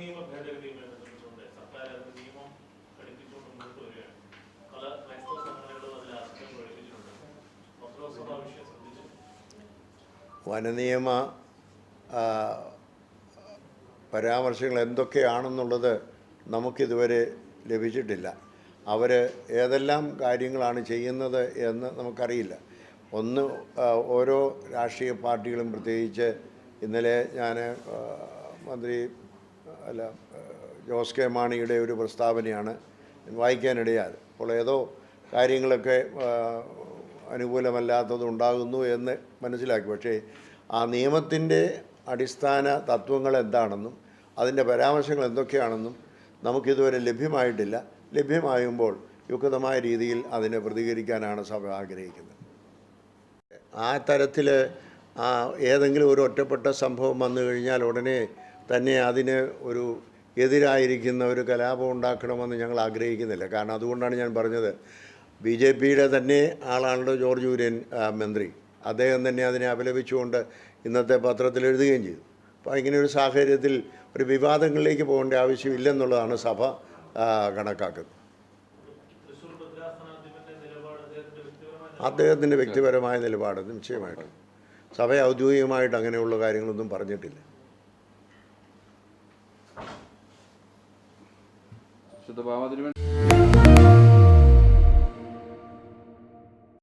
നിയമ ഭേദഗതി ബന്ധിപ്പിച്ചുകൊണ്ട് സർക്കാർ അതിന്റെ നിയമം പഠിപ്പിച്ചുകൊണ്ട് മുന്നോട്ട് വരികയാണ്. പല ക്രൈസ്തവ സംഘടനകളും അതിൽ ആശങ്ക പ്രകടിപ്പിച്ചിട്ടുണ്ട് ലോക്സഭാ വിഷയം ശ്രദ്ധിച്ചു. വനനിയമ പരാമർശങ്ങൾ എന്തൊക്കെയാണെന്നുള്ളത് നമുക്കിതുവരെ ലഭിച്ചിട്ടില്ല. അവർ ഏതെല്ലാം കാര്യങ്ങളാണ് ചെയ്യുന്നത് എന്ന് നമുക്കറിയില്ല. ഒന്ന് ഓരോ രാഷ്ട്രീയ പാർട്ടികളും പ്രത്യേകിച്ച് ഇന്നലെ ഞാൻ മന്ത്രി അല്ല ജോസ് കെ മാണിയുടെ ഒരു പ്രസ്താവനയാണ് വായിക്കാനിടയായത്. അപ്പോൾ ഏതോ കാര്യങ്ങളൊക്കെ അനുകൂലമല്ലാത്തത് ഉണ്ടാകുന്നു എന്ന് മനസ്സിലാക്കി. പക്ഷേ ആ നിയമത്തിന്റെ അടിസ്ഥാന തത്വങ്ങൾ എന്താണെന്നും അതിന്റെ പരാമർശങ്ങൾ എന്തൊക്കെയാണെന്നും നമുക്കിതുവരെ ലഭ്യമായിട്ടില്ല. ലഭ്യമാകുമ്പോൾ യുക്തമായ രീതിയിൽ അതിനെ പ്രതികരിക്കാനാണ് സഭ ആഗ്രഹിക്കുന്നത്. ആ തരത്തിൽ ഏതെങ്കിലും ഒരു ഒറ്റപ്പെട്ട സംഭവം വന്നു കഴിഞ്ഞാൽ ഉടനെ തന്നെ അതിന് ഒരു എതിരായിരിക്കുന്ന ഒരു കലാപം ഉണ്ടാക്കണമെന്ന് ഞങ്ങൾ ആഗ്രഹിക്കുന്നില്ല. കാരണം അതുകൊണ്ടാണ് ഞാൻ പറഞ്ഞത്. ബി ജെ പിയുടെ തന്നെ ആളാണല്ലോ ജോർജ് കുര്യൻ മന്ത്രി. അദ്ദേഹം തന്നെ അതിനെ അപലപിച്ചുകൊണ്ട് ഇന്നത്തെ പത്രത്തിൽ എഴുതുകയും ചെയ്തു. അപ്പോൾ ഇങ്ങനെ ഒരു സാഹചര്യത്തിൽ ഒരു വിവാദങ്ങളിലേക്ക് പോകേണ്ട ആവശ്യമില്ലെന്നുള്ളതാണ് സഭ കണക്കാക്കുന്നത്. അദ്ദേഹത്തിന്റെ വ്യക്തിപരമായ നിലപാട് നിശ്ചയമായിട്ടും. സഭ ഔദ്യോഗികമായിട്ട് അങ്ങനെയുള്ള കാര്യങ്ങളൊന്നും പറഞ്ഞിട്ടില്ല. പരിശുദ്ധ പാവതിരുവൻ